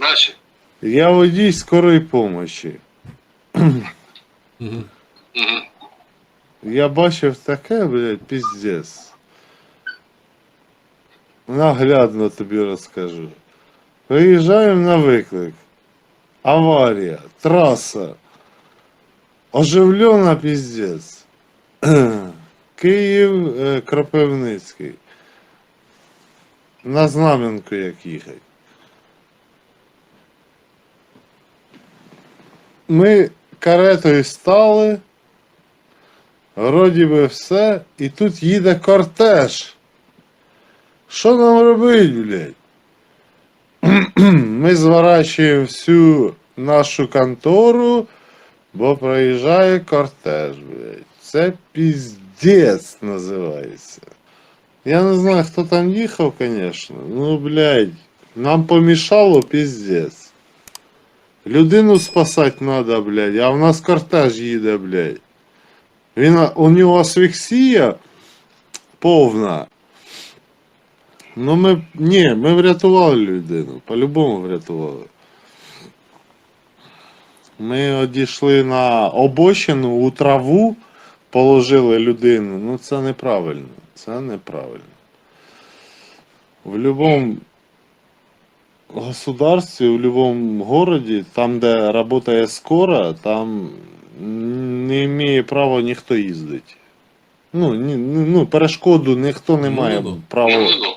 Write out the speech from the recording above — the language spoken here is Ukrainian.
Наші. Я водій скорої помощі. Я бачив таке, блядь, піздець. Наглядно тобі розкажу. Приїжджаємо на виклик. Аварія, траса. Оживлена піздець. Київ е, Кропивницький. На Знам'янку як їхати. Ми каретою стали. Вроді би все, і тут їде кортеж. Що нам робить, блядь? Ми зворачуємо всю нашу контору, бо проїжджає кортеж, блядь. Це піздець називається. Я не знаю, хто там їхав, звісно. Ну, блядь, нам помішало піздець. Людину спасати треба, блядь, а в нас кортеж їде, блядь. Він, у нього асфіксія повна. Ну ми. Ні, ми врятували людину. По-любому врятували. Ми одійшли на обочину у траву, положили людину. Ну це неправильно. Це неправильно. В будь-якому государстві, в будь-якому городі, там, де працює скора, там не має права ніхто їздити. Ну, ні, ну, перешкоду ніхто не Ну, має ну, ну. права. Ну, ну,